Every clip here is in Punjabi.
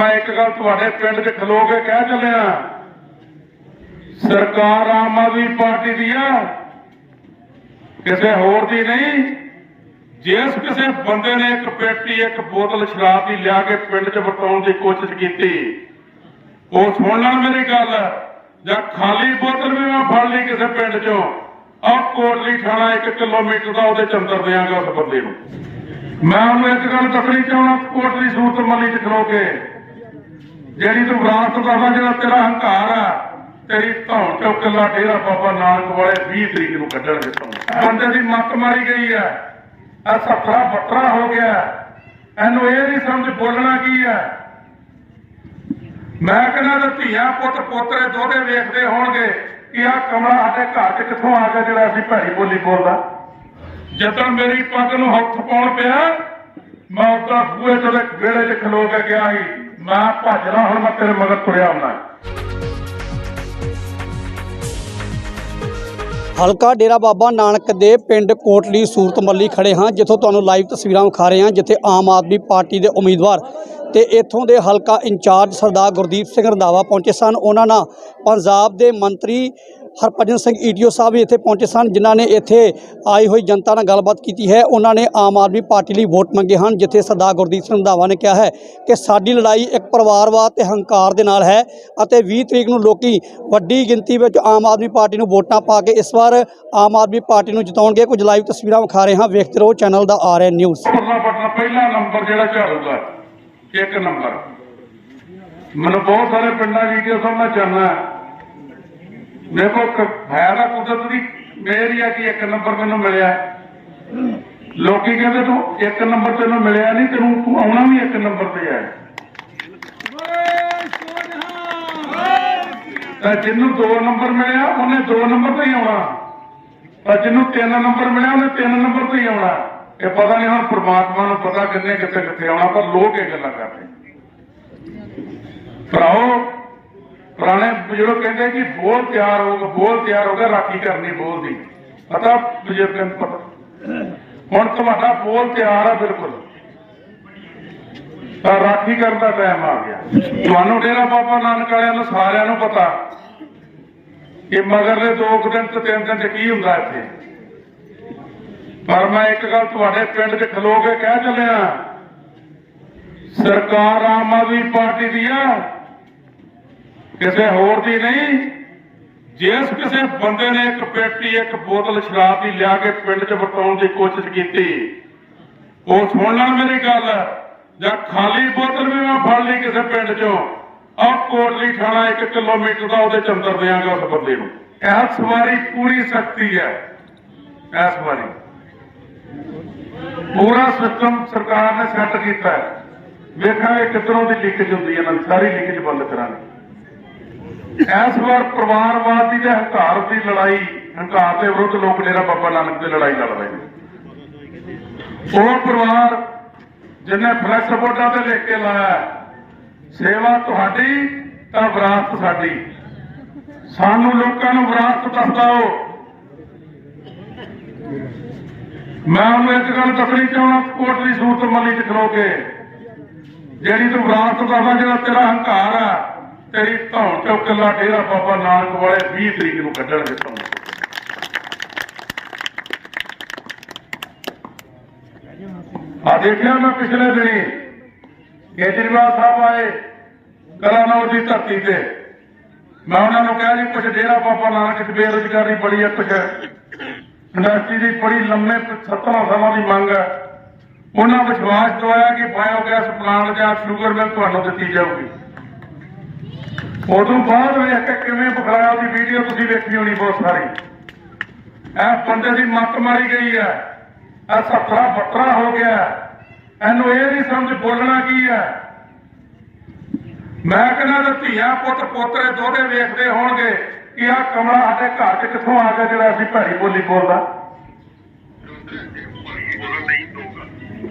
ਮੈਂ ਇੱਕ ਗੱਲ ਤੁਹਾਡੇ ਪਿੰਡ 'ਚ ਖਲੋ ਕੇ ਕਹਿ ਚੱਲਿਆ। ਸਰਕਾਰ ਆਮ ਆਦਮੀ ਪਾਰਟੀ ਦੀ ਆ। ਕਿਸੇ ਹੋਰ ਦੀ ਨਹੀਂ। ਜਿਸ ਕਿਸੇ ਬੰਦੇ ਨੇ ਇੱਕ ਪੇਟੀ, ਇੱਕ ਬੋਤਲ ਸ਼ਰਾਬ ਦੀ ਲਿਆ ਕੇ ਪਿੰਡ 'ਚ ਵਟਾਉਣ ਦੀ ਕੋਸ਼ਿਸ਼ ਕੀਤੀ। ਉਹ ਸੁਣ ਲੈਣ ਮੇਰੀ ਗੱਲ। ਜਾਂ ਖਾਲੀ ਬੋਤਲ ਵੀ ਮੈਂ ਫੜ ਲਈ ਕਿਸੇ ਪਿੰਡ 'ਚੋਂ। ਆ ਕੋਟਲੀ ਥਾਣਾ 1 ਕਿਲੋਮੀਟਰ ਦਾ ਉਹਦੇ ਚੰਦਰ ਦਿਆਂਗਾ ਉਸ ਬੰਦੇ ਨੂੰ। ਮੈਂ ਉਹਨੂੰ ਇੱਕ ਗੱਲ ਦੱਸਣੀ ਚਾਹਣਾ ਕੋਟਲੀ ਸੂਤ ਮੱਲੀ 'ਚ ਖਲੋ ਕੇ। ਜਿਹੜੀ ਤੂੰ ਵਿਰਾਸਤ ਦੱਸਦਾ ਜਿਹੜਾ ਤੇਰਾ ਹੰਕਾਰ ਆ, ਤੇਰੀ ਧੌਣ ਚੋਂ ਕੱਲਾ ਡੇਰਾ ਬਾਬਾ ਨਾਨਕ ਵਾਲੇ 20 ਤਰੀਕ ਨੂੰ ਕੱਢਣਗੇ ਤੁਹਾਨੂੰ ਬੰਦੇ ਦੀ ਮੱਤ ਮਾਰੀ ਗਈ ਆ। ਆ ਸੱਤਰਾ ਬੱਤਰਾ ਹੋ ਗਿਆ। ਇਹਨੂੰ ਇਹ ਨਹੀਂ ਸਮਝ ਬੋਲਣਾ ਕੀ ਆ। ਮੈਂ ਕਹਿੰਦਾ ਤੇ ਧੀਆ ਪੁੱਤ ਪੋਤਰੇ ਦੋਦੇ ਵੇਖਦੇ ਹੋਣਗੇ ਕਿ ਆ ਕਮਲਾ ਸਾਡੇ ਘਰ 'ਚ ਕਿੱਥੋਂ ਆ ਗਿਆ ਜਿਹੜਾ ਅਸੀਂ ਭੈੜੀ ਬੋਲੀ ਬੋਲਦਾ। ਜਦੋਂ ਮੇਰੀ ਪੱਗ ਨੂੰ ਹੱਥ ਪਾਉਣ ਪਿਆ ਮੈਂ ਉਦਾਂ ਬੂਹੇ ਤੋਂ ਵਿਹੜੇ 'ਚ ਖਲੋ ਕੇ ਗਿਆ ਸੀ। ਮੈਂ ਭੱਜਣਾ ਹੁਣ ਮੈਂ ਤੇਰੇ ਮਗਰ ਤੁਰਿਆ ਆਉਣਾ ਹਲਕਾ ਡੇਰਾ ਬਾਬਾ ਨਾਨਕ ਦੇ ਪਿੰਡ ਕੋਟਲੀ ਸੂਰਤ ਮੱਲੀ ਖੜੇ ਹਾਂ, ਜਿੱਥੋਂ ਤੁਹਾਨੂੰ ਲਾਈਵ ਤਸਵੀਰਾਂ ਵਿਖਾ ਰਹੇ ਹਾਂ, ਜਿੱਥੇ ਆਮ ਆਦਮੀ ਪਾਰਟੀ ਦੇ ਉਮੀਦਵਾਰ ਤੇ ਇੱਥੋਂ ਦੇ ਹਲਕਾ ਇੰਚਾਰਜ ਸਰਦਾਰ ਗੁਰਦੀਪ ਸਿੰਘ ਰੰਧਾਵਾ ਪਹੁੰਚੇ ਸਨ। ਉਹਨਾਂ ਨਾਲ ਪੰਜਾਬ ਦੇ ਮੰਤਰੀ ਹਰਭਜਨ ਸਿੰਘ ਈਟੀਓ ਸਾਹਿਬ ਵੀ ਇੱਥੇ ਪਹੁੰਚੇ ਸਨ, ਜਿਨ੍ਹਾਂ ਨੇ ਇੱਥੇ ਆਈ ਹੋਈ ਜਨਤਾ ਨਾਲ ਗੱਲਬਾਤ ਕੀਤੀ ਹੈ। ਉਹਨਾਂ ਨੇ ਆਮ ਆਦਮੀ ਪਾਰਟੀ ਲਈ ਵੋਟ ਮੰਗੇ ਹਨ, ਜਿੱਥੇ ਸਰਦਾਰ ਗੁਰਦੀਪ ਸਿੰਘ ਰੰਧਾਵਾ ਨੇ ਕਿਹਾ ਹੈ ਕਿ ਸਾਡੀ ਲੜਾਈ ਇੱਕ ਪਰਿਵਾਰਵਾਦ ਤੇ ਹੰਕਾਰ ਦੇ ਨਾਲ ਹੈ ਅਤੇ 20 ਤਰੀਕ ਨੂੰ ਲੋਕੀ ਵੱਡੀ ਗਿਣਤੀ ਵਿੱਚ ਆਮ ਆਦਮੀ ਪਾਰਟੀ ਨੂੰ ਵੋਟਾਂ ਪਾ ਕੇ ਇਸ ਵਾਰ ਆਮ ਆਦਮੀ ਪਾਰਟੀ ਨੂੰ ਜਿਤਾਉਣਗੇ। ਕੁਝ ਲਾਈਵ ਤਸਵੀਰਾਂ ਵਿਖਾ ਰਹੇ ਹਾਂ। ਵੇਖਦੇ ਰਹੋ, ਚੈਨਲ ਦਾ ਆਰਐਨ ਨਿਊਜ਼। ਪਰਲਾ ਪਹਿਲਾ ਨੰਬਰ ਜਿਹੜਾ ਝਾੜੂਗਾ ਇੱਕ ਨੰਬਰ। ਮੈਨੂੰ ਬਹੁਤ ਸਾਰੇ ਪਿੰਡਾਂ ਵੀਡੀਓ ਸਾਹਮਣੇ ਚਾਹਨਾ ਦੇਖੋ ਹੈ ਤਾਂ ਕੁਦਰਤ ਦੀ, ਮੇਰੀ ਆ ਕਿ ਇੱਕ ਨੰਬਰ ਮੈਨੂੰ ਮਿਲਿਆ। ਲੋਕੀ ਕਹਿੰਦੇ ਤੂੰ ਇੱਕ ਨੰਬਰ ਤੈਨੂੰ ਮਿਲਿਆ ਨਹੀਂ, ਤੈਨੂੰ ਤੂੰ ਆਉਣਾ ਵੀ ਇੱਕ ਨੰਬਰ ਤੇ ਹੈ ਤਾਂ ਜਿਹਨੂੰ ਦੋ ਨੰਬਰ ਮਿਲਿਆ, ਉਹਨੇ ਦੋ ਨੰਬਰ ਤੇ ਹੀ ਆਉਣਾ। ਤਾਂ ਜਿਹਨੂੰ ਤਿੰਨ ਨੰਬਰ ਮਿਲਿਆ, ਉਹਨੇ ਤਿੰਨ ਨੰਬਰ ਤੇ ਹੀ ਆਉਣਾ। ਇਹ ਪਤਾ ਨਹੀਂ ਹੁਣ ਪ੍ਰਮਾਤਮਾ ਨੂੰ ਪਤਾ ਕਿੰਨੇ ਕਿੱਥੇ ਕਿੱਥੇ ਆਉਣਾ, ਪਰ ਲੋਕ ਇਹ ਗੱਲਾਂ ਕਰਦੇ ਭਰਾਓ ਪੁਰਾਣੇ ਬਜ਼ੁਰਗ ਕਹਿੰਦੇ ਕਿ ਬੋਲ ਤਿਆਰ ਹੋਗਾ ਬੋਲ ਤਿਆਰ ਹੋਗਾ ਰਾਖੀ ਕਰਨੀ ਬੋਲ ਦੀ। ਪਤਾ ਬਜ਼ੁਰਗਾਂ ਨੂੰ ਪਤਾ। ਹੁਣ ਤੁਹਾਡਾ ਬੋਲ ਤਿਆਰ ਆ ਬਿਲਕੁਲ। ਤਾਂ ਰਾਖੀ ਕਰਨ ਦਾ ਟਾਈਮ ਆ ਗਿਆ। ਤੁਹਾਨੂੰ ਡੇਰਾ ਬਾਬਾ ਨਾਨਕ ਵਾਲਿਆਂ ਨੂੰ ਸਾਰਿਆਂ ਨੂੰ ਪਤਾ ਕਿ ਮਗਰਲੇ ਦੋ ਦਿਨ ਤੇ ਤਿੰਨ ਦਿਨ ਚ ਕੀ ਹੁੰਦਾ ਇੱਥੇ। ਪਰ ਮੈਂ ਇੱਕ ਗੱਲ ਤੁਹਾਡੇ ਪਿੰਡ 'ਚ ਖਲੋ ਕੇ ਕਹਿ ਚੱਲਿਆ। ਸਰਕਾਰ ਆਮ ਆਦਮੀ ਪਾਰਟੀ ਦੀ ਆ। ਕਿਸੇ ਹੋਰ ਦੀ ਨਹੀਂ। ਜਿਸ ਕਿਸੇ ਬੰਦੇ ਨੇ ਇੱਕ ਪੇਟੀ, ਇੱਕ ਬੋਤਲ ਸ਼ਰਾਬ ਦੀ ਲਿਆ ਕੇ ਪਿੰਡ 'ਚ ਵਰਤਾਉਣ ਦੀ ਕੋਸ਼ਿਸ਼ ਕੀਤੀ। ਉਹ ਸੁਣ ਲੈਣ ਮੇਰੀ ਗੱਲ। ਜਾਂ ਖਾਲੀ ਬੋਤਲ ਵੀ ਮੈਂ ਫੜ ਲਈ ਕਿਸੇ ਪਿੰਡ 'ਚੋਂ ਆ ਕੋਟਲੀ ਥਾਣਾ 1 ਕਿਲੋਮੀਟਰ ਦਾ ਉਹਦੇ ਚ ਅੰਦਰ ਦਿਆਂਗਾ ਉਸ ਬੰਦੇ ਨੂੰ। ਇਸ ਵਾਰੀ ਪੂਰੀ ਸ਼ਕਤੀ ਹੈ। ਇਸ ਵਾਰੀ ਪੂਰਾ ਸਿਸਟਮ ਸਰਕਾਰ ਨੇ ਸੈੱਟ ਕੀਤਾ ਹੈ। ਵੇਖਾਂਗੇ ਕਿੱਧਰੋਂ ਦੀ ਲੀਕੇਜ ਹੁੰਦੀ ਹੈ ਨਾ ਸਾਰੀ ਲੀਕੇਜ ਬੰਦ ਕਰਾਂਗੇ। ਇਸ ਵਾਰ ਪਰਿਵਾਰਵਾਦ ਦੀ ਤੇ ਹੰਕਾਰ ਦੀ ਲੜਾਈ, ਹੰਕਾਰ ਦੇ ਵਿਰੁੱਧ ਲੋਕ ਡੇਰਾ ਬਾਬਾ ਨਾਨਕ ਦੀ ਲੜਾਈ ਲੜ ਰਹੇ ਨੇ। ਉਹ ਪਰਿਵਾਰ ਜਿਹਨੇ ਫਲੈਕਸ ਬੋਰਡਾਂ ਤੇ ਲਿਖ ਕੇ ਲਾਇਆ ਸੇਵਾ ਤੁਹਾਡੀ ਤਾਂ ਵਿਰਾਸਤ ਸਾਡੀ। ਸਾਨੂੰ ਲੋਕਾਂ ਨੂੰ ਵਿਰਾਸਤ ਦੱਸਦਾ ਮੈਂ ਉਹਨੂੰ ਇੱਕ ਗੱਲ ਦੱਸਣੀ ਚਾਹਣਾ ਕੋਟਲੀ ਸੂਰਤ ਮੱਲੀ ਚ ਖਲੋ ਕੇ, ਜਿਹੜੀ ਤੂੰ ਵਿਰਾਸਤ ਦੱਸਦਾ ਜਿਹੜਾ ਤੇਰਾ ਹੰਕਾਰ ਆ ਤੇਰੀ ਧੌਣ ਚੋਂ ਕੱਲਾ ਡੇਰਾ ਬਾਬਾ ਨਾਨਕ ਵਾਲੇ 20 ਤਰੀਕ ਨੂੰ ਕੱਢਣਗੇ ਤੁਹਾਨੂੰ ਆ ਦੇਖਿਆ ਮੈਂ ਪਿਛਲੇ ਦਿਨੀ, ਕੇਜਰੀਵਾਲ ਸਾਹਿਬ ਆਏ ਕਲਾਨੌਰ ਦੀ ਧਰਤੀ ਤੇ। ਮੈਂ ਉਹਨਾਂ ਨੂੰ ਕਿਹਾ ਜੀ ਕੁਝ ਡੇਰਾ ਬਾਬਾ ਨਾਨਕ ਚ ਬੇਰੁਜ਼ਗਾਰੀ ਬੜੀ ਹੈ ਕੁਝ ਇੰਡਸਟਰੀ ਦੀ ਬੜੀ ਲੰਮੇ 17 ਸਾਲਾਂ ਦੀ ਮੰਗ ਹੈ ਉਹਨਾਂ ਵਿਸ਼ਵਾਸ ਦਵਾਇਆ ਕਿ ਬਾਇਓਗੈਸ ਪਲਾਂਟ ਜਾਂ ਸ਼ੂਗਰ ਮਿਲ ਤੁਹਾਨੂੰ ਦਿੱਤੀ ਜਾਊਗੀ। ਉਦੋਂ ਬਾਅਦ ਵੇਖ ਕੇ ਕਿਵੇਂ ਬਖਲਾਇਆ ਦੀ ਵੀਡੀਓ ਤੁਸੀਂ ਵੇਖੀ ਹੋਣੀ ਬਹੁਤ ਸਾਰੀ। ਇਹ ਬੰਦੇ ਦੀ ਮੱਤ ਮਾਰੀ ਗਈ ਹੈ। ਇਹ ਸੱਤਰਾ ਬੱਤਰਾ ਹੋ ਗਿਆ ਇਹਨੂੰ ਇਹ ਨਹੀਂ ਸਮਝ ਬੋਲਣਾ ਕੀ ਹੈ। ਮੈਂ ਕਹਿੰਦਾ ਤੇ ਧੀਆ ਪੁੱਤ ਪੋਤਰੇ ਦੋਦੇ ਵੇਖਦੇ ਹੋਣਗੇ ਕਿ ਆ ਕਮਲਾ ਸਾਡੇ ਘਰ 'ਚ ਕਿੱਥੋਂ ਆ ਗਿਆ ਜਿਹੜਾ ਅਸੀਂ ਭੈੜੀ ਬੋਲੀ ਬੋਲਦਾ।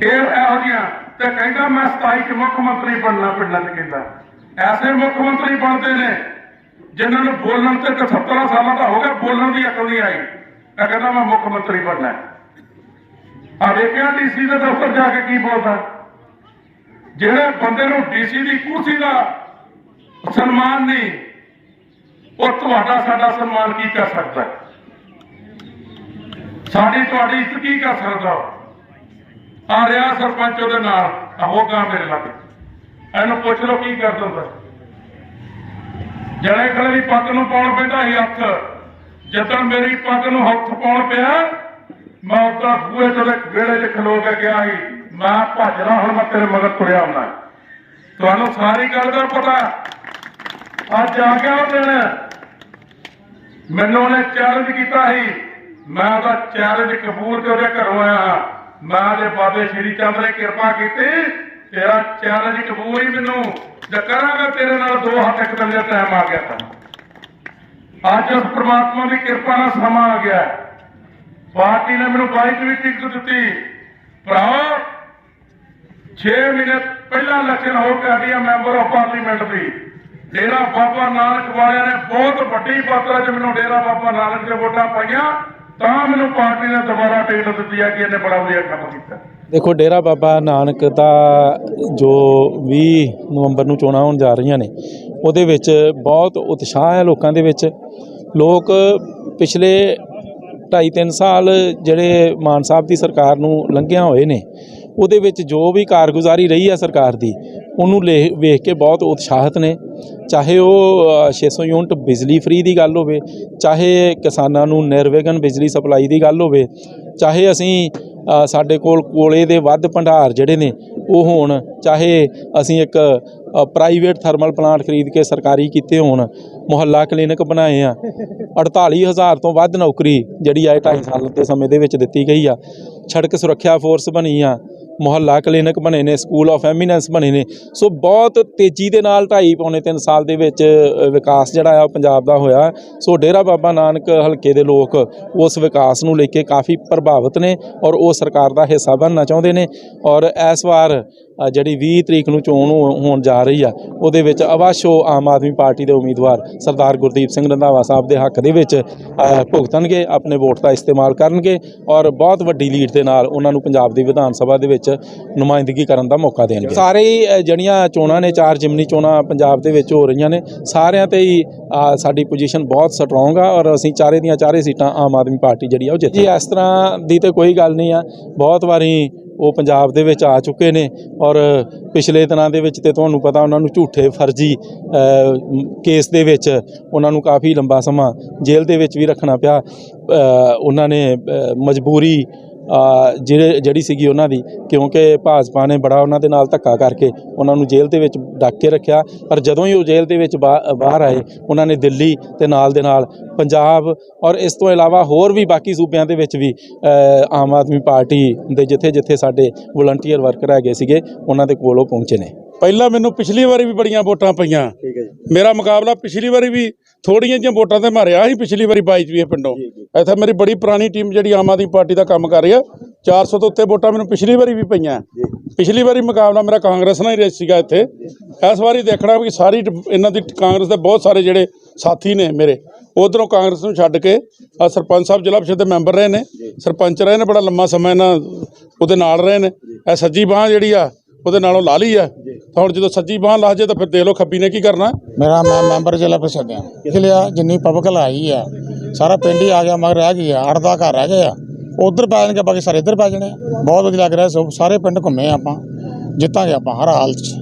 ਇਹ ਇਹੋ ਜਿਹੀਆਂ ਤੇ ਕਹਿੰਦਾ ਮੈਂ 27 ਚ ਮੁੱਖ ਮੰਤਰੀ ਬਣਨਾ ਪਿੰਡਾਂ 'ਚ ਕਹਿੰਦਾ। ਐਸੇ ਮੁੱਖ ਮੰਤਰੀ ਬਣਦੇ ਨੇ, ਜਿਨ੍ਹਾਂ ਨੂੰ ਬੋਲਣ ਤੇ 70 ਸਾਲਾਂ ਦਾ ਹੋ ਗਿਆ, ਬੋਲਣ ਦੀ ਅਕਲ ਨਹੀਂ ਆਈ। ਮੈਂ ਕਹਿੰਦਾ ਮੈਂ ਮੁੱਖ ਮੰਤਰੀ ਬਣਨਾ ਆ ਵੇਖਿਆ ਡੀਸੀ ਦੇ ਦਫ਼ਤਰ ਜਾ ਕੇ ਕੀ ਬੋਲਦਾ ਜਿਹੜੇ ਬੰਦੇ ਨੂੰ ਡੀਸੀ ਦੀ ਕੁਰਸੀ ਦਾ ਸਨਮਾਨ ਨਹੀਂ, ਉਹ ਤੁਹਾਡਾ ਸਾਡਾ ਸਨਮਾਨ ਕੀ ਕਰ ਸਕਦਾ ਸਾਡੀ ਤੁਹਾਡੀ ਇੱਜ਼ਤ ਕੀ ਕਰ ਸਕਦਾ ਆ ਰਿਹਾ ਸਰਪੰਚ ਉਹਦੇ ਨਾਲ ਆਹੋਗਾ ਮੇਰੇ ਲਾਗੇ। ਇਹਨੂੰ ਪੁੱਛ ਲਓ ਕੀ ਕਰ ਦਿੰਦਾ ਜੜੇ ਖਲੇ ਦੀ ਪੱਗ ਨੂੰ ਪਾਉਣ ਪੈਂਦਾ ਸੀ ਹੱਥ। ਜਦੋਂ ਮੇਰੀ ਪੱਗ ਨੂੰ ਹੱਥ ਪਾਉਣ ਪਿਆ, ਮੈਂ ਉਦਾਂ ਬੂਹੇ ਤੇ ਉਹਦੇ 'ਚ ਖਲੋ ਕੇ ਗਿਆ ਸੀ। ਮੈਂ ਭੱਜਣਾ ਹੁਣ ਮੈਂ ਤੇਰੇ ਮਗਰ ਤੁਰਿਆ ਹੁੰਦਾ ਤੁਹਾਨੂੰ ਸਾਰੀ ਗੱਲ ਦਾ ਪਤਾ। ਅੱਜ ਆ ਗਿਆ ਉਹ ਦਿਨ। ਮੈਨੂੰ ਉਹਨੇ ਚੈਲੰਜ ਕੀਤਾ ਸੀ। ਮੈਂ ਉਹਦਾ ਚੈਲੰਜ ਕਬੂਲ ਕੇ ਉਹਦੇ ਘਰੋਂ ਆਇਆ। ਮੈਂ ਤੇ ਬਾਬੇ ਸ਼੍ਰੀ ਚੰਦ ਨੇ ਕਿਰਪਾ ਕੀਤੀ। ਤੇਰਾ ਚੈਲੰਜ ਕਬੂਲ ਹੀ ਮੈਨੂੰ ਜੇ ਕਰਾਂਗਾ ਤੇਰੇ ਨਾਲ ਦੋ ਹੱਥ, ਇੱਕ ਦਿਨ ਦਾ ਟਾਈਮ ਆ ਗਿਆ ਤਾਂ। ਅੱਜ ਉਸ ਪ੍ਰਮਾਤਮਾ ਦੀ ਕਿਰਪਾ ਨਾਲ ਸਮਾਂ ਆ ਗਿਆ। ਪਾਰਟੀ ਨੇ ਮੈਨੂੰ 22 ਵੀ ਟਿਕਟ ਦਿੱਤੀ। ਭਰਾ 6 ਮਹੀਨੇ ਪਹਿਲਾਂ ਇਲੈਕਸ਼ਨ ਹੋ ਕੇ ਹਟੀ ਮੈਂਬਰ ਆਫ ਪਾਰਲੀਮੈਂਟ ਦੀ। ਡੇਰਾ ਬਾਬਾ ਨਾਨਕ ਵਾਲਿਆਂ ਨੇ ਬਹੁਤ ਵੱਡੀ ਮਾਤਰਾ 'ਚ ਮੈਨੂੰ ਡੇਰਾ ਬਾਬਾ ਨਾਨਕ ਦੇ ਵੋਟਾਂ ਪਾਈਆਂ। ਤਾਂ ਮੈਨੂੰ ਪਾਰਟੀ ਨੇ ਦੁਬਾਰਾ ਟਿਕਟ ਦਿੱਤੀ ਆ ਕਿ ਇਹਨੇ ਬੜਾ ਵਧੀਆ ਕੰਮ ਕੀਤਾ। ਦੇਖੋ ਡੇਰਾ ਬਾਬਾ ਨਾਨਕ ਦਾ ਜੋ 20 ਨਵੰਬਰ ਨੂੰ ਚੋਣਾਂ ਹੋਣ ਜਾ ਰਹੀਆਂ ਨੇ ਉਹਦੇ ਵਿੱਚ ਬਹੁਤ ਉਤਸ਼ਾਹ ਹੈ ਲੋਕਾਂ ਦੇ ਵਿੱਚ। ਲੋਕ ਪਿਛਲੇ 2.5-3 ਸਾਲ ਜਿਹੜੇ ਮਾਨ ਸਾਹਿਬ ਦੀ ਸਰਕਾਰ ਨੂੰ ਲੰਘਿਆ ਹੋਏ ਨੇ ਉਹਦੇ ਵਿੱਚ ਜੋ ਵੀ ਕਾਰਗੁਜ਼ਾਰੀ ਰਹੀ ਹੈ ਸਰਕਾਰ ਦੀ ਉਹਨੂੰ ਲੈ- ਵੇਖ ਕੇ ਬਹੁਤ ਉਤਸ਼ਾਹਿਤ ਨੇ। ਚਾਹੇ ਉਹ ਅ, 600 ਯੂਨਿਟ ਬਿਜਲੀ ਫ੍ਰੀ ਦੀ ਗੱਲ ਹੋਵੇ ਚਾਹੇ ਕਿਸਾਨਾਂ ਨੂੰ ਨਿਰਵਿਘਨ ਬਿਜਲੀ ਸਪਲਾਈ ਦੀ ਗੱਲ ਹੋਵੇ ਚਾਹੇ ਅਸੀਂ ਸਾਡੇ ਕੋਲ ਕੋਲੇ ਦੇ ਵੱਧ ਭੰਡਾਰ ਜਿਹੜੇ ਨੇ, ਉਹ ਹੋਣ, ਚਾਹੇ ਅਸੀਂ ਇੱਕ ਪ੍ਰਾਈਵੇਟ ਥਰਮਲ ਪਲਾਂਟ ਖਰੀਦ ਕੇ ਸਰਕਾਰੀ ਕੀਤੇ ਹੋਣ, ਮੁਹੱਲਾ ਕਲੀਨਿਕ ਬਣਾਏ ਆ। 48000 ਤੋਂ ਵੱਧ ਨੌਕਰੀ ਜਿਹੜੀ ਆ 2.5 ਸਾਲ ਦੇ ਸਮੇਂ ਦੇ ਵਿੱਚ ਦਿੱਤੀ ਗਈ ਆ। ਸੜਕ ਸੁਰੱਖਿਆ ਫੋਰਸ ਬਣੀ ਆ। ਮੁਹੱਲਾ ਕਲੀਨਿਕ ਬਣੇ ਨੇ, ਸਕੂਲ ਆਫ ਐਮੀਨੈਂਸ ਬਣੇ ਨੇ। ਸੋ ਬਹੁਤ ਤੇਜ਼ੀ ਦੇ ਨਾਲ ਢਾਈ ਪੌਣੇ 3 ਸਾਲ ਦੇ ਵਿੱਚ ਵਿਕਾਸ ਜਿਹੜਾ ਆ ਉਹ ਪੰਜਾਬ ਦਾ ਹੋਇਆ। ਸੋ ਡੇਰਾ ਬਾਬਾ ਨਾਨਕ ਹਲਕੇ ਦੇ ਲੋਕ ਉਸ ਵਿਕਾਸ ਨੂੰ ਲੈ ਕੇ ਕਾਫੀ ਪ੍ਰਭਾਵਿਤ ਨੇ ਔਰ ਉਹ ਸਰਕਾਰ ਦਾ ਹਿੱਸਾ ਬਣਨਾ ਚਾਹੁੰਦੇ ਨੇ। ਔਰ ਇਸ ਵਾਰ ਜਿਹੜੀ 20 ਤਰੀਕ ਨੂੰ ਚੋਣ ਹੋਣ ਜਾ ਰਹੀ ਆ ਉਹਦੇ ਵਿੱਚ ਅਵਸ਼ੋ ਆਮ ਆਦਮੀ ਪਾਰਟੀ ਦੇ ਉਮੀਦਵਾਰ ਸਰਦਾਰ ਗੁਰਦੀਪ ਸਿੰਘ ਰੰਧਾਵਾ ਸਾਹਿਬ ਦੇ ਹੱਕ ਦੇ ਵਿੱਚ ਭੁਗਤਣਗੇ ਆਪਣੇ ਵੋਟ ਦਾ ਇਸਤੇਮਾਲ ਕਰਨਗੇ ਔਰ ਬਹੁਤ ਵੱਡੀ ਲੀਡ ਦੇ ਨਾਲ ਉਹਨਾਂ ਨੂੰ ਪੰਜਾਬ ਦੀ ਵਿਧਾਨ ਸਭਾ ਦੇ ਵਿੱਚ ਨੁਮਾਇੰਦਗੀ ਕਰਨ ਦਾ ਮੌਕਾ ਦੇਣਗੇ। ਸਾਰੇ ਜਿਹੜੀਆਂ ਚੋਣਾਂ ਨੇ ਚਾਰ ਜਿਮਨੀ ਚੋਣਾਂ ਪੰਜਾਬ ਦੇ ਵਿੱਚ ਹੋ ਰਹੀਆਂ ਨੇ ਸਾਰਿਆਂ ਤੇ ਹੀ ਸਾਡੀ ਪੋਜੀਸ਼ਨ ਬਹੁਤ ਸਟਰੋਂਗ ਆ ਔਰ ਅਸੀਂ ਚਾਰੇ ਦੀਆਂ ਚਾਰੇ ਸੀਟਾਂ ਆਮ ਆਦਮੀ ਪਾਰਟੀ ਜਿਹੜੀ ਆ ਉਹ ਜਿੱਤੀ ਇਸ ਤਰ੍ਹਾਂ ਦੀ ਤੇ ਕੋਈ ਗੱਲ ਨਹੀਂ ਆ। ਬਹੁਤ ਵਾਰੀ ਉਹ ਪੰਜਾਬ ਦੇ ਵਿੱਚ ਆ ਚੁੱਕੇ ਨੇ ਔਰ ਪਿਛਲੇ ਦਿਨਾਂ ਦੇ ਵਿੱਚ ਤੇ ਤੁਹਾਨੂੰ ਪਤਾ ਉਹਨਾਂ ਨੂੰ ਝੂਠੇ ਫਰਜ਼ੀ ਕੇਸ ਦੇ ਵਿੱਚ ਉਹਨਾਂ ਨੂੰ ਕਾਫੀ ਲੰਬਾ ਸਮਾਂ ਜੇਲ੍ਹ ਦੇ ਵਿੱਚ ਵੀ ਰੱਖਣਾ ਪਿਆ। ਉਹਨਾਂ ਨੇ ਮਜਬੂਰੀ ਜਿਹੜੇ ਜਿਹੜੀ ਸੀਗੀ ਉਹਨਾਂ ਦੀ ਕਿਉਂਕਿ ਭਾਜਪਾ ਨੇ ਬੜਾ ਉਹਨਾਂ ਦੇ ਨਾਲ ਧੱਕਾ ਕਰਕੇ ਉਹਨਾਂ ਨੂੰ ਜੇਲ੍ਹ ਦੇ ਵਿੱਚ ਡੱਕ ਕੇ ਰੱਖਿਆ। ਪਰ ਜਦੋਂ ਹੀ ਉਹ ਜੇਲ੍ਹ ਦੇ ਵਿੱਚ ਬਾਹਰ ਆਏ ਉਹਨਾਂ ਨੇ ਦਿੱਲੀ ਤੇ ਨਾਲ ਦੇ ਨਾਲ ਪੰਜਾਬ ਔਰ ਇਸ ਤੋਂ ਇਲਾਵਾ ਹੋਰ ਵੀ ਬਾਕੀ ਸੂਬਿਆਂ ਦੇ ਵਿੱਚ ਵੀ ਆਮ ਆਦਮੀ ਪਾਰਟੀ ਦੇ ਜਿੱਥੇ ਜਿੱਥੇ ਸਾਡੇ ਵਲੰਟੀਅਰ ਵਰਕਰ ਹੈਗੇ ਸੀਗੇ ਉਹਨਾਂ ਦੇ ਕੋਲ ਉਹ ਪਹੁੰਚੇ ਨੇ। ਪਹਿਲਾਂ ਮੈਨੂੰ ਪਿਛਲੀ ਵਾਰੀ ਵੀ ਬੜੀਆਂ ਵੋਟਾਂ ਪਈਆਂ। ਠੀਕ ਹੈ ਜੀ। ਮੇਰਾ ਮੁਕਾਬਲਾ ਪਿਛਲੀ ਵਾਰੀ ਵੀ ਥੋੜੀਆਂ ਜਿਹੀਆਂ ਵੋਟਾਂ ਤੇ ਮਾਰਿਆ ਸੀ ਪਿਛਲੀ ਵਾਰੀ 22 ਚ ਵੀ ਇਹ ਪਿੰਡੋਂ ਇੱਥੇ ਮੇਰੀ ਬੜੀ ਪੁਰਾਣੀ ਟੀਮ ਜਿਹੜੀ ਆਮ ਆਦਮੀ ਪਾਰਟੀ ਦਾ ਕੰਮ ਕਰ ਰਹੀ ਆ 400 ਤੋਂ ਉੱਤੇ ਵੋਟਾਂ ਮੈਨੂੰ ਪਿਛਲੀ ਵਾਰੀ ਵੀ ਪਈਆਂ। ਪਿਛਲੀ ਵਾਰੀ ਮੁਕਾਬਲਾ ਮੇਰਾ ਕਾਂਗਰਸ ਨਾਲ ਹੀ ਰਿਹਾ ਸੀਗਾ ਇੱਥੇ। ਇਸ ਵਾਰੀ ਦੇਖਣਾ ਵੀ ਸਾਰੀ ਇਹਨਾਂ ਦੀ ਕਾਂਗਰਸ ਦੇ ਬਹੁਤ ਸਾਰੇ ਜਿਹੜੇ ਸਾਥੀ ਨੇ ਮੇਰੇ ਉਧਰੋਂ ਕਾਂਗਰਸ ਨੂੰ ਛੱਡ ਕੇ ਆ ਸਰਪੰਚ ਸਾਹਿਬ ਜ਼ਿਲ੍ਹਾ ਪ੍ਰੀਸ਼ਦ ਦੇ ਮੈਂਬਰ ਰਹੇ ਨੇ। ਸਰਪੰਚ ਰਹੇ ਨੇ ਬੜਾ ਲੰਮਾ ਸਮਾਂ ਇਹਨਾਂ ਉਹਦੇ ਨਾਲ ਰਹੇ ਨੇ। ਇਹ ਸੱਜੀ ਬਾਹ ਜਿਹੜੀ ਆ ਉਹਦੇ ਨਾਲੋਂ ਲਾ ਲਈ ਆ ਤਾਂ ਹੁਣ ਜਦੋਂ ਸੱਜੀ ਬਾਹ ਲਾ ਜੇ ਤਾਂ ਫਿਰ ਦੇਖ ਲਓ ਖੱਬੀ ਨੇ ਕੀ ਕਰਨਾ। ਮੇਰਾ ਮੈਂ ਮੈਂਬਰ ਜ਼ਿਲ੍ਹਾ ਪ੍ਰੀਸ਼ਦ ਆ ਇਸ ਲਈ ਆ? ਜਿੰਨੀ ਪਬਲਿਕ ਆਈ ਆ। ਸਾਰਾ ਪਿੰਡ ਹੀ ਆ ਗਿਆ ਮਗਰ ਰਹਿ ਗਈ ਆ। ਅੱਠ ਦਾ ਘਰ ਰਹਿ ਗਏ ਆ। ਉਧਰ ਪੈ ਜਾਣਗੇ, ਬਾਕੀ ਸਾਰੇ ਇੱਧਰ ਪੈ ਜਾਣੇ ਆ। ਬਹੁਤ ਵਧੀਆ ਲੱਗ ਰਿਹਾ ਸੋ ਸਾਰੇ ਪਿੰਡ ਘੁੰਮੇ ਆ ਆਪਾਂ ਜਿੱਤਾਂਗੇ ਆਪਾਂ ਹਰ ਹਾਲਤ 'ਚ